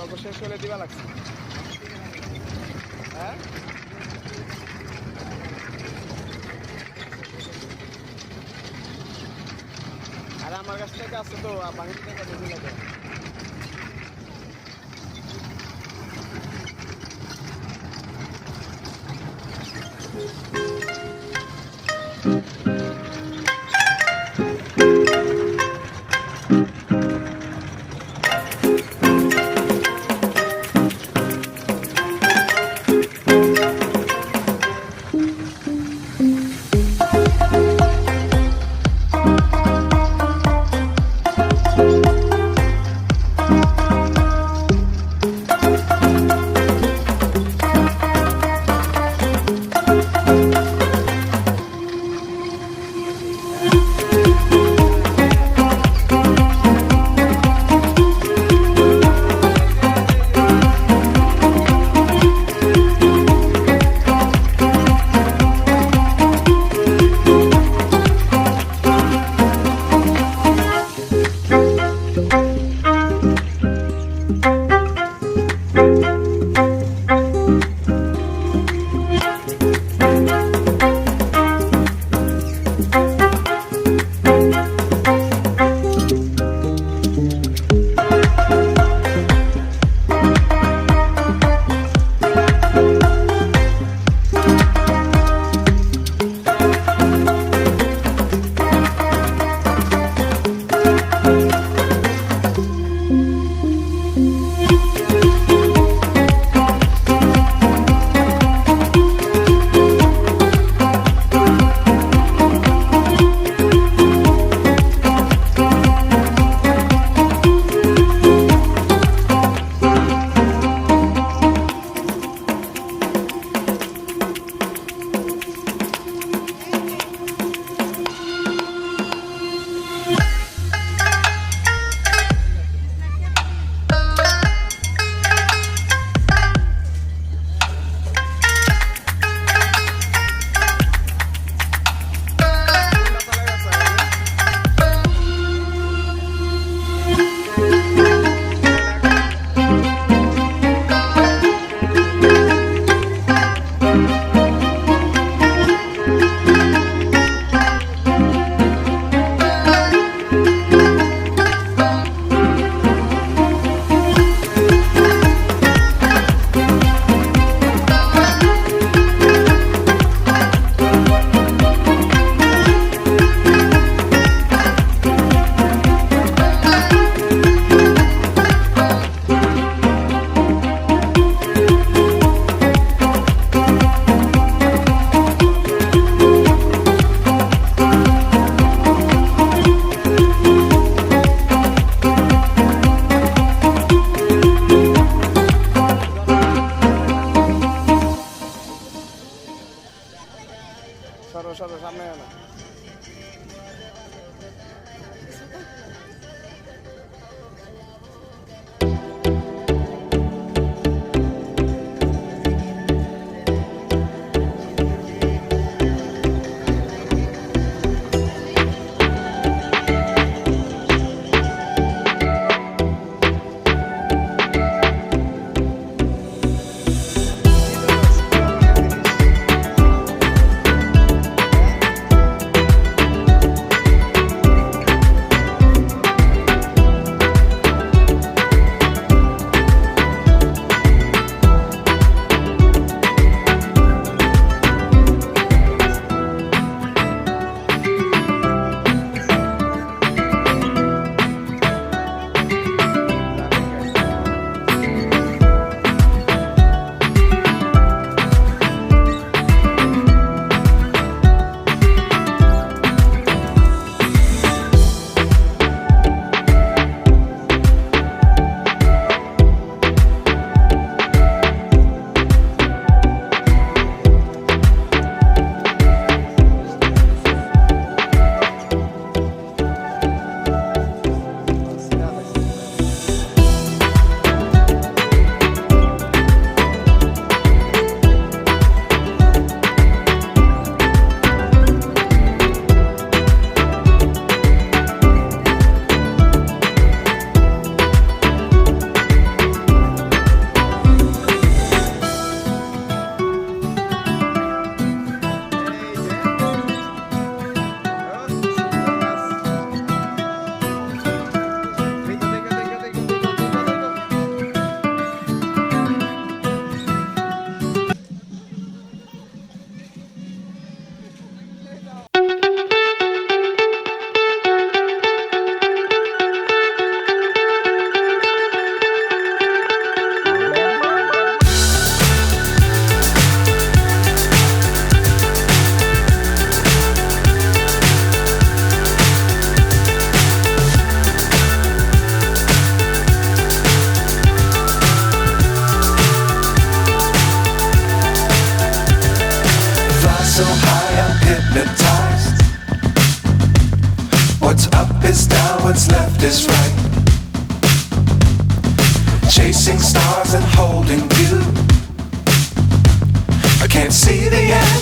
অল্প শেষ হলে দিবা লাগছে। হ্যাঁ? আরে আমার কাছ থেকে আছে তো বাকি থেকে বেশি লাগে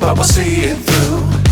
but we'll see it through.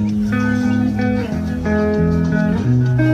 嗯嗯嗯嗯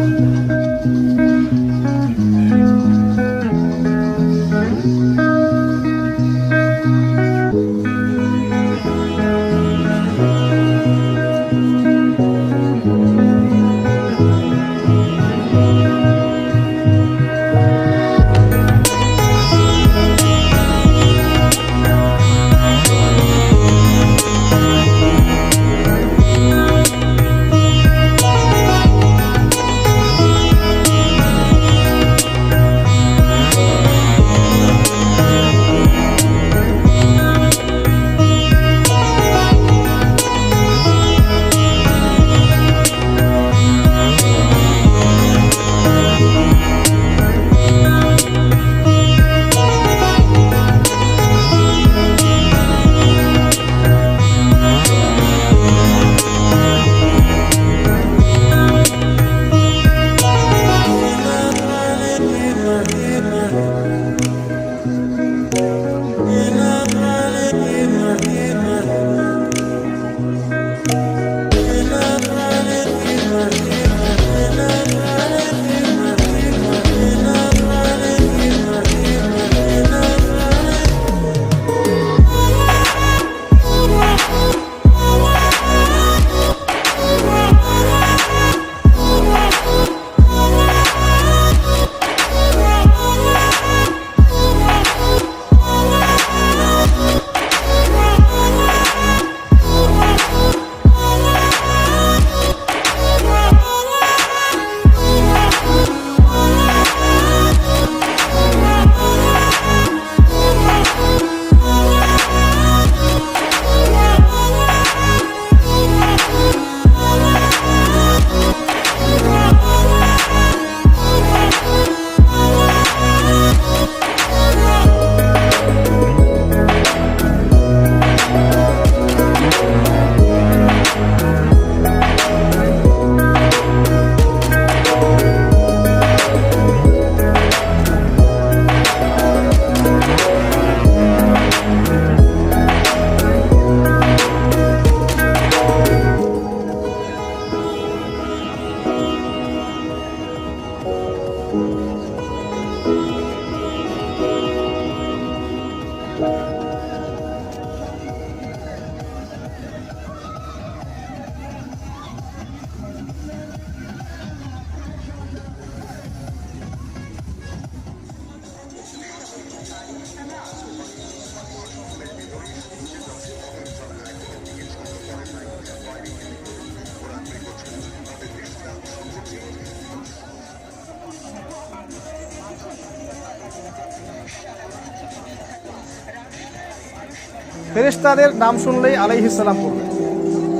ফেরেশতাদের নাম শুনলেই আলাইহিসাল্লাম করবে।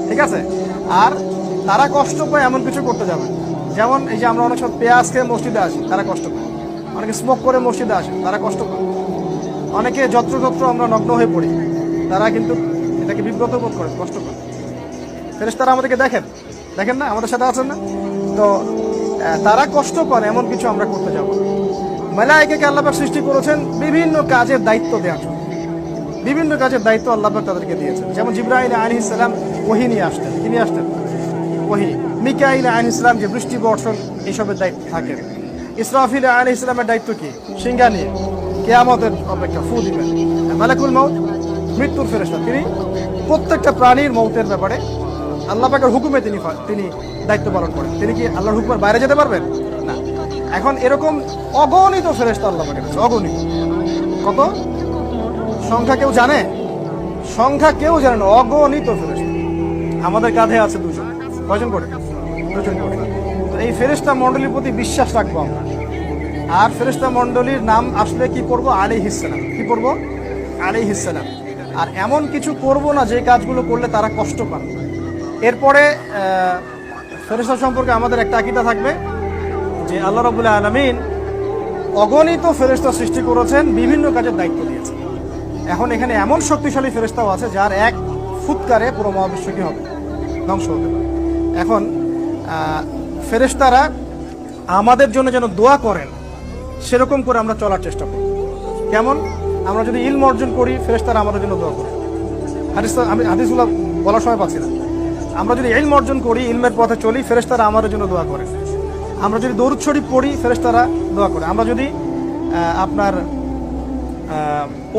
ঠিক আছে? আর তারা কষ্ট পায় এমন কিছু করতে যাবে যেমন এই যে আমরা অনেক সময় পেঁয়াজ খেয়ে মসজিদে আসি, তারা কষ্ট পায়। অনেকে স্মোক করে মসজিদে আসে, তারা কষ্ট পায়। অনেকে যত্র যত্রতত্র আমরা নগ্ন হয়ে পড়ি, তারা কিন্তু এটাকে বিব্রত বোধ করে, কষ্ট করে। ফেরেশতারা আমাদেরকে দেখেন দেখেন না? আমাদের সাথে আছেন না? তো তারা কষ্ট পান এমন কিছু আমরা করতে যাব যাব মেলাইকে আল্লাপাক সৃষ্টি করেছেন বিভিন্ন কাজের দায়িত্ব দেওয়ার জন্য। বিভিন্ন কাজের দায়িত্ব আল্লাপাক তাদেরকে দিয়েছেন। যেমন জিব্রাহিল আলী ইসলাম ওহি নিয়ে আসতেন। নিয়ে আসতেন? ওহি। মিকাইল আলী ইসলাম যে বৃষ্টি বর্ষণ এইসবের দায়িত্ব থাকেন। ইসরাফিল আলী ইসলামের দায়িত্ব কি? সিঙ্গা নিয়ে। কেয়ামতের অপেক্ষা ফু দিবেন। মালাকুল মাউত মৃত্যুর ফেরেস্তা তিনি প্রত্যেকটা প্রাণীর মৌতের ব্যাপারে আল্লাহ পাকের হুকুমে তিনি তিনি দায়িত্ব পালন করেন। তিনি কি আল্লাহর হুকুমের বাইরে যেতে পারবেন? না। এখন এরকম অগণিত ফেরেস্তা আল্লাহ পাকের অগণিত। কত? সংখ্যা কেউ জানে? সংখ্যা কেউ জানে না অগণিত ফেরেস্তা আমাদের কাঁধে আছে দুজন। কয়জন করে? দুজন করে। তো এই ফেরেস্তা মণ্ডলীর প্রতি বিশ্বাস রাখব আমরা। আর ফেরেস্তা মণ্ডলীর নাম আসলে কি করব আলী হিসালাম কি করব আলী হিসালাম আর এমন কিছু করব না যে কাজগুলো করলে তারা কষ্ট পান। এরপরে আহ, ফেরেশতা সম্পর্কে আমাদের একটা আকিদা থাকবে যে আল্লাহ রবুল্লাহ আলমিন অগণিত ফেরেশতা সৃষ্টি করেছেন বিভিন্ন কাজের দায়িত্ব দিয়েছেন। এখন এখানে এমন শক্তিশালী ফেরেশতাও আছে যার এক ফুৎকারে পুরো মহাবিশ্ব হবে। ধ্বংস হতে এখন আহ, ফেরেশতারা আমাদের জন্য যেন দোয়া করেন সেরকম করে আমরা চলার চেষ্টা করি। কেমন? আমরা যদি ইলম অর্জন করি ফেরেশতারা আমাদের জন্য দোয়া করে হাদিস আমি হাদিসগুলো বলার সময় পাচ্ছি না। আমরা যদি ইলম অর্জন করি ইলমের পথে চলি ফেরেশতারা আমাদের জন্য দোয়া করে আমরা যদি দরুদ শরীফ পড়ি ফেরেস্তারা দোয়া করে। আমরা যদি আপনার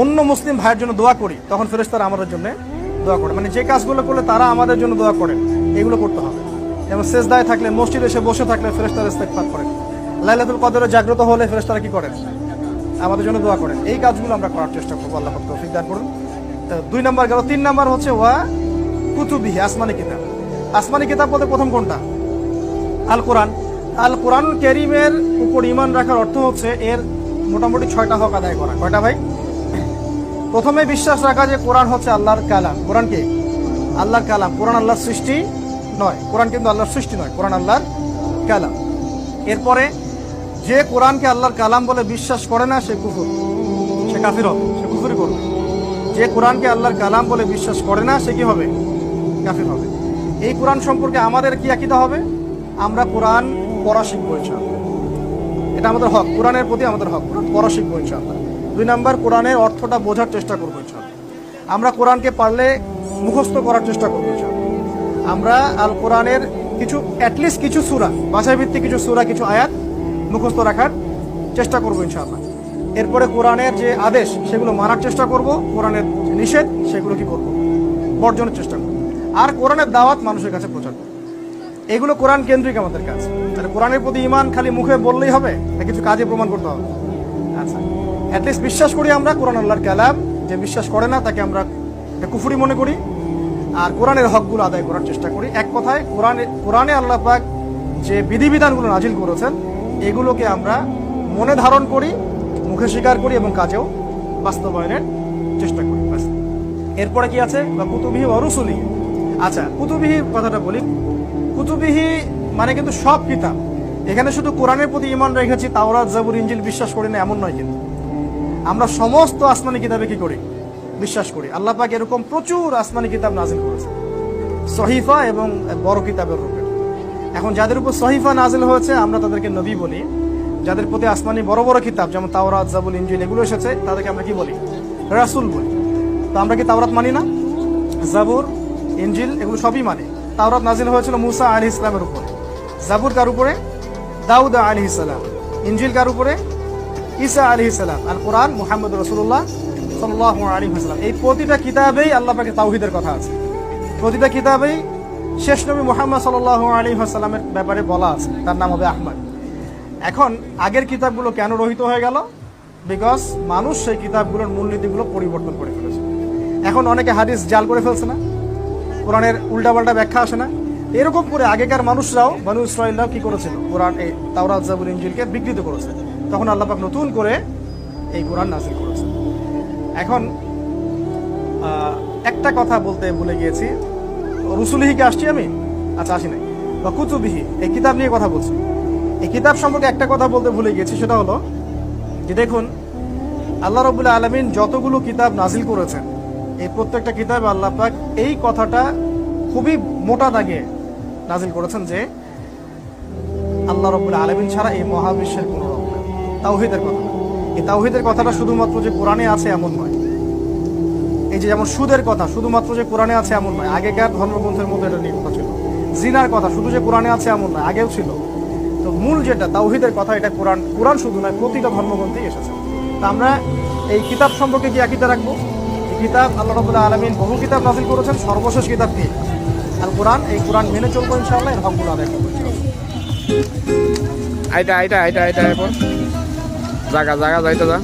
অন্য মুসলিম ভাইয়ের জন্য দোয়া করি, তখন ফেরেশতারা আমাদের জন্য দোয়া করে। মানে যে কাজগুলো করলে তারা আমাদের জন্য দোয়া করে, এগুলো করতে হবে। যেমন শেষদায় থাকলে, মসজিদ এসে বসে থাকলে ফেরেশতারা ইস্তেগফার করেন লাইলাতুল কদরে জাগ্রত হলে ফেরেশতারা কি করেন? আমাদের জন্য দোয়া করেন। এই কাজগুলো আমরা করার চেষ্টা করব, আল্লাহ তৌফিক দান করুন। দুই নাম্বার গেল, তিন নাম্বার হচ্ছে, ওয়া কুতুবিহি, আসমানি কিতাব। আসমানি কিতাব বলতে প্রথম কোনটা? আল কোরআন। আল কোরআন কেরিমের উপর ইমান রাখার অর্থ হচ্ছে, এর মোটামুটি ছয়টা হক আদায় করা। কয়টা ভাই? প্রথমে বিশ্বাস রাখা যে কোরআন হচ্ছে আল্লাহর কালাম। কোরআন কি? আল্লাহর কালাম। কোরআন আল্লাহর সৃষ্টি নয়। কোরআন কিন্তু আল্লাহর সৃষ্টি নয়, কোরআন আল্লাহর কালাম। এরপরে যে কোরআনকে আল্লাহর কালাম বলে বিশ্বাস করে না, সে কুফুর। সে কাফির হবে, সে কুফুরি করবে। যে কোরআনকে আল্লাহর কালাম বলে বিশ্বাস করে না, সে কি হবে? কাফির হবে। এই কোরআন সম্পর্কে আমাদের কি আকিদা হবে? আমরা কোরআন পড়া শিখব, ইনশাআল্লাহ। এটা আমাদের হক, কোরআনের প্রতি আমাদের হক কোরআন পড়া শিখব ইনশাআল্লাহ। দুই নাম্বার, কোরআনের অর্থটা বোঝার চেষ্টা করব ইনশাআল্লাহ। আমরা কোরআনকে পারলে মুখস্থ করার চেষ্টা করব ইনশাআল্লাহ। আমরা আল কোরআনের কিছু অ্যাটলিস্ট কিছু সুরা ভাষায় ভিত্তিক কিছু সুরা, কিছু আয়াত মুখস্থ রাখার চেষ্টা করব ইনশাআল্লাহ। এরপরে কোরআনের যে আদেশ, সেগুলো মানার চেষ্টা করব, কোরআনের নিষেধ, সেগুলো কি করব? বর্জনের চেষ্টা করব। আর কোরআনের দাওয়াত মানুষের কাছে প্রচার করব এগুলো কোরআন কেন্দ্রিক আমাদের কাজ। তাহলে কোরআনের প্রতি ইমান খালি মুখে বললেই হবে, না কিছু কাজে প্রমাণ করতে হবে? আচ্ছা। অ্যাটলিস্ট বিশ্বাস করি আমরা কোরআন আল্লাহর কালাম, যে বিশ্বাস করে না তাকে আমরা কুফুরি মনে করি, আর কোরআনের হকগুলো আদায় করার চেষ্টা করি। এক কথায়, কোরআনে কোরআনে আল্লাহ পাক যে বিধিবিধানগুলো নাজিল করেছেন, এগুলোকে আমরা মনে ধারণ করি, মুখে স্বীকার করি এবং কাজেও বাস্তবায়নের চেষ্টা করি। এরপরে কি আছে? বা কুতুবিহি অরুসুলি আচ্ছা কুতুবিহি কথাটা বলি। কুতুবিহি মানে কিন্তু সব কিতাব। এখানে শুধু কোরআনের প্রতি ইমান রেখেছি, তাওরাত, জাবুর ইঞ্জিল বিশ্বাস করি না, এমন নয় কিন্তু। আমরা সমস্ত আসমানি কিতাবে কি করি? বিশ্বাস করি। আল্লাহ পাক এরকম প্রচুর আসমানি কিতাব নাজিল করেছে সহিফা এবং বড় কিতাবের রূপে। এখন যাদের উপর সহিফা নাজিল হয়েছে, আমরা তাদেরকে নবী বলি। যাদের প্রতি আসমানি বড় বড় কিতাব, যেমন তাওরাত জাবুল ইঞ্জিল এগুলো এসেছে, তাদেরকে আমরা কি বলি? রাসুল বলি। তো আমরা কি তাওরাত মানি না? জাবুর ইঞ্জিল এগুলো সবই মানি। তাওরাত নাজিল হয়েছিল মুসা আলী ইসলামের উপরে। জাবুর কার উপরে? দাউদ আলী ইসলাম। ইঞ্জিল কার উপরে? ঈসা আলী ইসলাম। আর কোরআন মুহাম্মদ রসুল্লাহ সাল্লাহ আলী হাসলাম এই প্রতিটা কিতাবেই আল্লাহ পাকে তাওহিদের কথা আছে। প্রতিটা কিতাবেই শেষ নবী মোহাম্মদ সাল্লাহ আলী হাসালামের ব্যাপারে বলা আছে। তার নাম হবে আহমদ। এখন আগের কিতাবগুলো কেন রহিত হয়ে গেল? বিকজ মানুষ সেই কিতাবগুলোর মূলনীতিগুলো পরিবর্তন করে ফেলেছে। এখন অনেকে হাদিস জাল করে ফেলছে না। কোরআনের উল্টাপাল্টা ব্যাখ্যা আসে না। এরকম করে আগেকার মানুষরাও বানু ইসরায়েলরাও কি করেছিল? কোরআন এই তাওরাত জাবুল ইঞ্জিলকে বিকৃত করেছে। তখন আল্লাহ পাক নতুন করে এই কোরআন নাজিল করেছে। এখন একটা কথা বলতে ভুলে গিয়েছি। রুসুলিহিকে আসছি আমি? আচ্ছা আসি নাই। বা কুতুবিহি, এই কিতাব নিয়ে কথা বলছি। এই কিতাব সম্পর্কে একটা কথা বলতে ভুলে গিয়েছি, সেটা হলো যে দেখুন, আল্লাহ রবুল্লা আলমিন যতগুলো কিতাব নাজিল করেছেন এই প্রত্যেকটা কিতাব আল্লাহ পাক এই কথাটা খুবই মোটা দাগে নাজিল করেছেন যে, আল্লাহ রবুল্লা আলমিন ছাড়া এই মহাবিশ্বের কোনো নেই। তাওহিদের কথা এই তাওহিদের কথাটা শুধুমাত্র যে কোরআনে আছে এমন নয়। এই যে যেমন সুদের কথা, শুধুমাত্র যে কোরআনে আছে এমন নয়। আগেকার ধর্মগ্রন্থের মধ্যে এটা নিয়ে কথা ছিল। জিনার কথা শুধু যে কোরআনে আছে এমন নয়, আগেও ছিল। তো মূল যেটা, তাওহিদের কথা, এটা কোরআন কোরআন শুধু নয়, প্রতিটা ধর্মগ্রন্থেই এসেছে। তা আমরা এই কিতাব সম্পর্কে কি আকিদা রাখব? কিতাব আল্লাহ রবুল্লাহ আলমিন বহু কিতাব নাজিল করেছেন, সর্বশেষ কিতাবটি আল কোরআন। এই কোরআন মেনে চলবো ইনশাআল্লাহ, এর হকগুলো আদায় করব আইটা আইটা আইটা আইটা এখন জাগা জাগা, যাইতে যা।